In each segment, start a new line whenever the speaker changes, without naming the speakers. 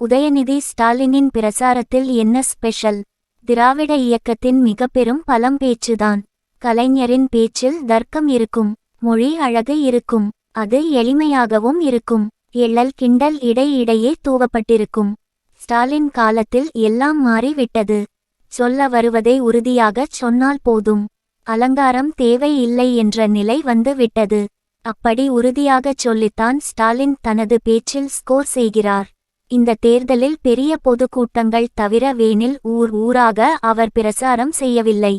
உதயநிதி ஸ்டாலினின் பிரசாரத்தில் என்ன ஸ்பெஷல்? திராவிட இயக்கத்தின் மிகப்பெரும் பலம் பேச்சுதான். கலைஞரின் பேச்சில் தர்க்கம் இருக்கும் மொழி அழகு இருக்கும் அது எளிமையாகவும் இருக்கும் எள்ளல் கிண்டல் இடையிடையே தூவப்பட்டிருக்கும். ஸ்டாலின் காலத்தில் எல்லாம் மாறிவிட்டது. சொல்ல வருவதை உறுதியாகச் சொன்னால் போதும். அலங்காரம் தேவை இல்லை என்ற நிலை வந்து விட்டது அப்படி உறுதியாகச் சொல்லித்தான் ஸ்டாலின் தனது பேச்சில் ஸ்கோர் செய்கிறார். இந்த தேர்தலில் பெரிய பொதுக்கூட்டங்கள் தவிர வேனில் ஊர் ஊராக அவர் பிரசாரம் செய்யவில்லை.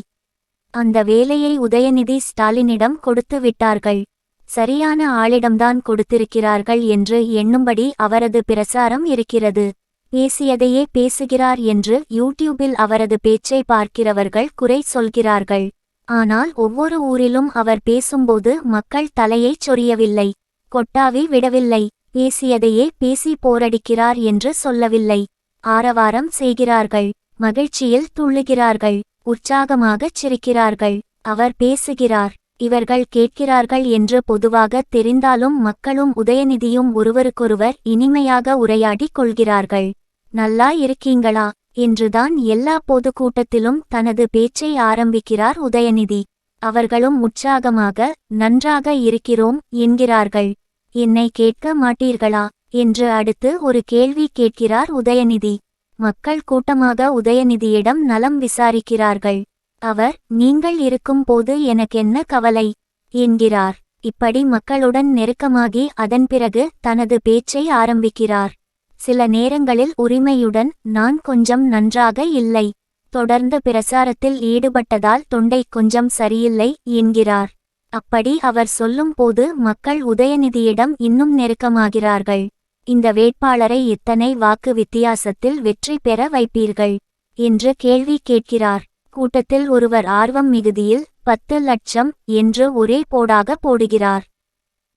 அந்த வேலையை உதயநிதி ஸ்டாலினிடம் கொடுத்து விட்டார்கள். சரியான ஆளிடம்தான் கொடுத்திருக்கிறார்கள் என்று எண்ணும்படி அவரது பிரசாரம் இருக்கிறது. பேசியதையே பேசுகிறார் என்று யூடியூபில் அவரது பேச்சை பார்க்கிறவர்கள் குறை சொல்கிறார்கள். ஆனால் ஒவ்வொரு ஊரிலும் அவர் பேசும்போது மக்கள் தலையைச் சொரியவில்லை. கொட்டாவி விடவில்லை. பேசியதையே பேசி போரடிக்கிறார் என்று சொல்லவில்லை. ஆரவாரம் செய்கிறார்கள். மகிழ்ச்சியில் துள்ளுகிறார்கள். உற்சாகமாகச் சிரிக்கிறார்கள். அவர் பேசுகிறார். இவர்கள் கேட்கிறார்கள் என்று பொதுவாக தெரிந்தாலும் மக்களும் உதயநிதியும் ஒருவருக்கொருவர் இனிமையாக உரையாடிக் கொள்கிறார்கள். நல்லா இருக்கீங்களா என்றுதான் எல்லா பொதுக்கூட்டத்திலும் தனது பேச்சை ஆரம்பிக்கிறார் உதயநிதி. அவர்களும் உற்சாகமாக நன்றாக இருக்கிறோம் என்கிறார்கள். என்னை கேட்க மாட்டீர்களா? என்று அடுத்து ஒரு கேள்வி கேட்கிறார் உதயநிதி. மக்கள் கூட்டமாக உதயநிதியிடம் நலம் விசாரிக்கிறார்கள். அவர் நீங்கள் இருக்கும் போது எனக்கென்ன கவலை? என்கிறார். இப்படி மக்களுடன் நெருக்கமாகி அதன் பிறகு தனது பேச்சை ஆரம்பிக்கிறார். சில நேரங்களில் உரிமையுடன் நான் கொஞ்சம் நன்றாக இல்லை. தொடர்ந்து பிரசாரத்தில் ஈடுபட்டதால் தொண்டை கொஞ்சம் சரியில்லை என்கிறார். அப்படி அவர் சொல்லும்போது மக்கள் உதயநிதியிடம் இன்னும் நெருக்கமாகிறார்கள். இந்த வேட்பாளரை இத்தனை வாக்கு வித்தியாசத்தில் வெற்றி பெற வைப்பீர்கள்? என்று கேள்வி கேட்கிறார். கூட்டத்தில் ஒருவர் ஆர்வம் மிகுதியில் பத்து லட்சம் என்று ஒரே போடாக போடுகிறார்.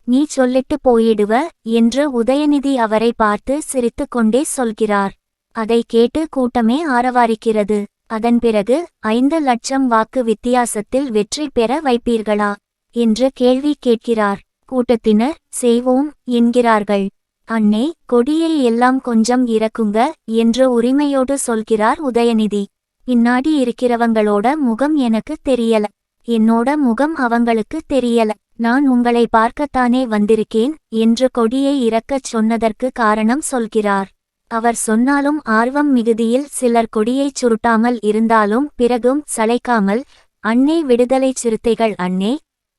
நீ சொல்லிட்டு போயிடுவ என்று உதயநிதி அவரை பார்த்து சிரித்துக்கொண்டே சொல்கிறார். அதை கேட்டு கூட்டமே ஆரவாரிக்கிறது. அதன் பிறகு ஐந்து லட்சம் வாக்கு வித்தியாசத்தில் வெற்றி பெற வைப்பீர்களா? என்று கேள்வி கேட்கிறார். கூட்டத்தினர் செய்வோம் என்கிறார்கள். அண்ணே கொடியை எல்லாம் கொஞ்சம் இறக்குங்க என்று உரிமையோடு சொல்கிறார் உதயநிதி. பின்னாடி இருக்கிறவங்களோட முகம் எனக்கு தெரியல. என்னோட முகம் அவங்களுக்கு தெரியல. நான் உங்களை பார்க்கத்தானே வந்திருக்கேன் என்று கொடியை இறக்கச் சொன்னதற்கு காரணம் சொல்கிறார். அவர் சொன்னாலும் ஆர்வம் மிகுதியில் சிலர் கொடியைச் சுருட்டாமல் இருந்தாலும் பிறகும் சளைக்காமல் அண்ணே விடுதலை சிறுத்தைகள் அண்ணே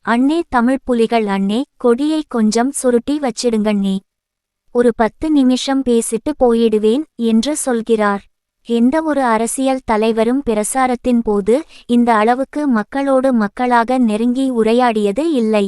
அண்ணே தமிழ் புலிகள் அண்ணே கொடியை கொஞ்சம் சுருட்டி வச்சிடுங்கண்ணே ஒரு பத்து நிமிஷம் பேசிட்டு போயிடுவேன் என்று சொல்கிறார். எந்த ஒரு அரசியல் தலைவரும் பிரசாரத்தின் போது இந்த அளவுக்கு மக்களோடு மக்களாக நெருங்கி உரையாடியது இல்லை.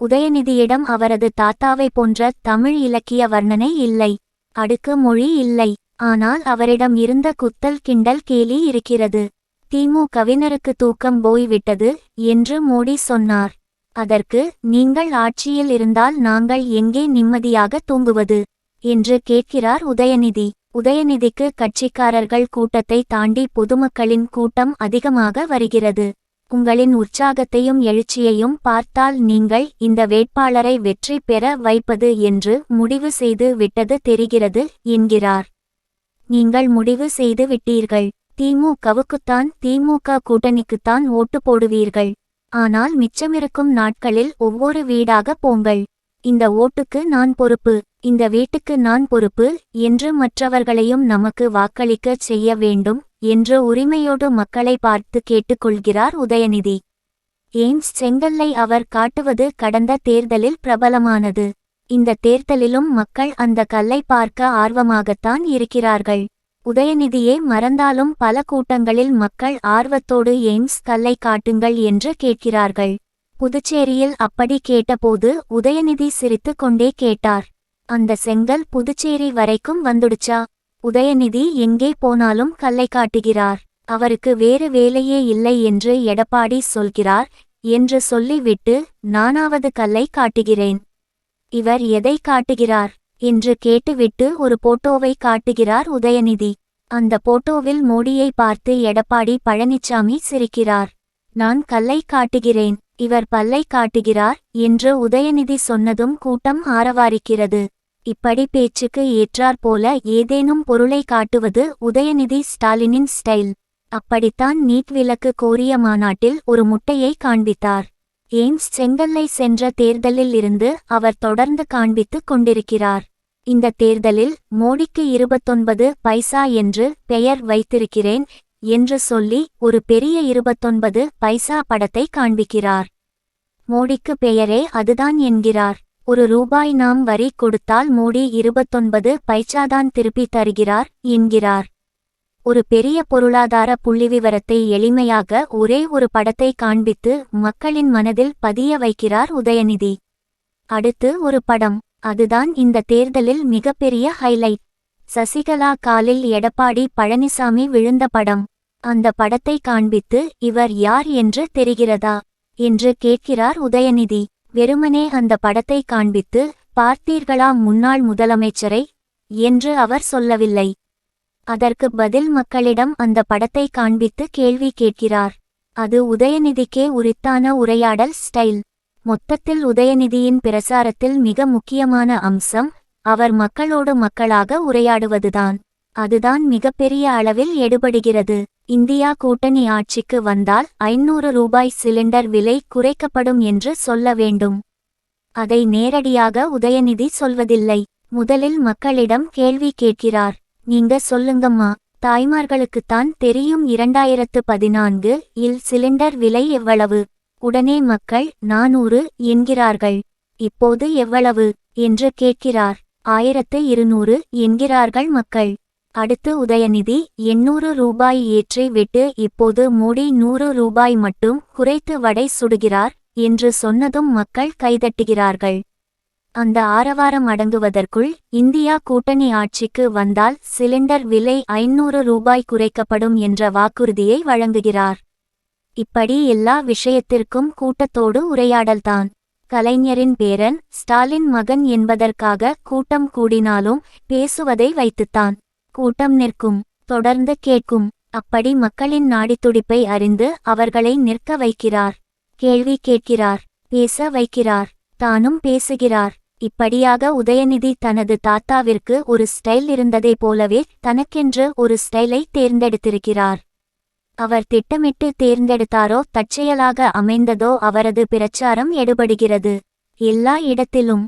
உதயநிதியிடம் அவரது தாத்தாவை போன்ற தமிழ் இலக்கிய வர்ணனை இல்லை. அடுக்கு மொழி இல்லை. ஆனால் அவரிடம் இருந்த குத்தல் கிண்டல் கேலி இருக்கிறது. திமுகவினருக்கு தூக்கம் போய்விட்டது என்று மோடி சொன்னார். அதற்கு நீங்கள் ஆட்சியில் இருந்தால் நாங்கள் எங்கே நிம்மதியாக தூங்குவது என்று கேட்கிறார் உதயநிதி. உதயநிதிக்கு கட்சிக்காரர்கள் கூட்டத்தை தாண்டி பொதுமக்களின் கூட்டம் அதிகமாக வருகிறது. உங்களின் உற்சாகத்தையும் எழுச்சியையும் பார்த்தால் நீங்கள் இந்த வேட்பாளரை வெற்றி பெற வைப்பது என்று முடிவு செய்து விட்டது தெரிகிறது என்கிறார். நீங்கள் முடிவு செய்து விட்டீர்கள். திமுகவுக்குத்தான் திமுக கூட்டணிக்குத்தான் ஓட்டு போடுவீர்கள். ஆனால் மிச்சமிருக்கும் நாட்களில் ஒவ்வொரு வீடாக போங்கள். இந்த ஓட்டுக்கு நான் பொறுப்பு இந்த வீட்டுக்கு நான் பொறுப்பு என்று மற்றவர்களையும் நமக்கு வாக்களிக்கச் செய்ய வேண்டும் என்று உரிமையோடு மக்களை பார்த்து கேட்டுக்கொள்கிறார் உதயநிதி. ஏம்ஸ் செங்கல்லை அவர் காட்டுவது கடந்த தேர்தலில் பிரபலமானது. இந்த தேர்தலிலும் மக்கள் அந்த கல்லை பார்க்க ஆர்வமாகத்தான் இருக்கிறார்கள். உதயநிதியே மறந்தாலும் பல கூட்டங்களில் மக்கள் ஆர்வத்தோடு எய்ம்ஸ் கல்லை காட்டுங்கள் என்று கேட்கிறார்கள். புதுச்சேரியில் அப்படி கேட்டபோது உதயநிதி சிரித்து கொண்டே கேட்டார். அந்த செங்கல் புதுச்சேரி வரைக்கும் வந்துடுச்சா? உதயநிதி எங்கே போனாலும் கல்லை காட்டுகிறார். அவருக்கு வேறு வேலையே இல்லை என்று எடப்பாடி சொல்கிறார் என்று சொல்லிவிட்டு நானாவது கல்லை காட்டுகிறேன். இவர் எதை காட்டுகிறார்? என்று கேட்டுவிட்டு ஒரு போட்டோவை காட்டுகிறார் உதயநிதி. அந்த போட்டோவில் மோடியை பார்த்து எடப்பாடி பழனிச்சாமி சிரிக்கிறார். நான் கல்லை காட்டுகிறேன் இவர் பல்லை காட்டுகிறார் என்று உதயநிதி சொன்னதும் கூட்டம் ஆரவாரிக்கிறது. இப்படி பேச்சுக்கு ஏற்றாற்போல ஏதேனும் பொருளை காட்டுவது உதயநிதி ஸ்டாலினின் ஸ்டைல். அப்படித்தான் நீட் விலக்கு கோரிய மாநாட்டில் ஒரு முட்டையை காண்பித்தார். எய்ம்ஸ் செங்கல்லை சென்ற தேர்தலில் இருந்து அவர் தொடர்ந்து காண்பித்துக் கொண்டிருக்கிறார். இந்த தேர்தலில் மோடிக்கு இருபத்தொன்பது பைசா என்று பெயர் வைத்திருக்கிறேன் என்று சொல்லி ஒரு பெரிய இருபத்தொன்பது பைசா படத்தை காண்பிக்கிறார். மோடிக்கு பெயரே அதுதான் என்கிறார். ஒரு ரூபாய் நாம் வரி கொடுத்தால் மோடி இருபத்தொன்பது பைசாதான் திருப்பி தருகிறார் என்கிறார். ஒரு பெரிய பொருளாதார புள்ளிவிவரத்தை எளிமையாக ஒரே ஒரு படத்தை காண்பித்து மக்களின் மனதில் பதிய வைக்கிறார் உதயநிதி. அடுத்து ஒரு படம். அதுதான் இந்த தேர்தலில் மிகப்பெரிய ஹைலைட் சசிகலா காலில் எடப்பாடி பழனிசாமி விழுந்த படம். அந்த படத்தை காண்பித்து இவர் யார் என்று தெரிகிறதா? என்று கேட்கிறார் உதயநிதி. வெறுமனே அந்த படத்தை காண்பித்து பார்த்தீர்களா முன்னாள் முதலமைச்சரை? என்று அவர் சொல்லவில்லை. அதற்கு பதில் மக்களிடம் அந்த படத்தை காண்பித்து கேள்வி கேட்கிறார். அது உதயநிதிக்கே உரித்தான உரையாடல் ஸ்டைல். மொத்தத்தில் உதயநிதியின் பிரசாரத்தில் மிக முக்கியமான அம்சம் அவர் மக்களோடு மக்களாக உரையாடுவதுதான். அதுதான் மிகப்பெரிய அளவில் எடுபடுகிறது. இந்தியா கூட்டணி ஆட்சிக்கு வந்தால் ஐநூறு ரூபாய் சிலிண்டர் விலை குறைக்கப்படும் என்று சொல்ல வேண்டும். அதை நேரடியாக உதயநிதி சொல்வதில்லை. முதலில் மக்களிடம் கேள்வி கேட்கிறார். நீங்க சொல்லுங்கம்மா. தாய்மார்களுக்குத்தான் தெரியும் இரண்டாயிரத்து பதினான்கு இல் சிலிண்டர் விலை எவ்வளவு? உடனே மக்கள் நானூறு என்கிறார்கள். இப்போது எவ்வளவு? என்று கேட்கிறார். ஆயிரத்து இருநூறு என்கிறார்கள் மக்கள். அடுத்து உதயநிதி எண்ணூறு ரூபாய் ஏற்றி விட்டு இப்போது மோடி நூறு ரூபாய் மட்டும் குறைத்து வடை சுடுகிறார் என்று சொன்னதும் மக்கள் கைதட்டுகிறார்கள். அந்த ஆரவாரம் அடங்குவதற்குள் இந்தியா கூட்டணி ஆட்சிக்கு வந்தால் சிலிண்டர் விலை ஐநூறு ரூபாய் குறைக்கப்படும் என்ற வாக்குறுதியை வழங்குகிறார். இப்படி எல்லா விஷயத்திற்கும் கூட்டத்தோடு உரையாடல்தான். கலைஞரின் பேரன் ஸ்டாலின் மகன் என்பதற்காக கூட்டம் கூடினாலும் பேசுவதை வைத்துத்தான். கூட்டம் நிற்கும் தொடர்ந்து கேட்கும். அப்படி மக்களின் நாடித்துடிப்பை அறிந்து அவர்களை நிற்க வைக்கிறார். கேள்வி கேட்கிறார் பேச வைக்கிறார் தானும் பேசுகிறார். இப்படியாக உதயநிதி தனது தாத்தாவிற்கு ஒரு ஸ்டைல் இருந்ததை போலவே தனக்கென்று ஒரு ஸ்டைலை தேர்ந்தெடுத்திருக்கிறார். அவர் திட்டமிட்டு தேர்ந்தெடுத்தாரோ தற்செயலாக அமைந்ததோ அவரது பிரச்சாரம் எடுபடுகிறது. எல்லா இடத்திலும்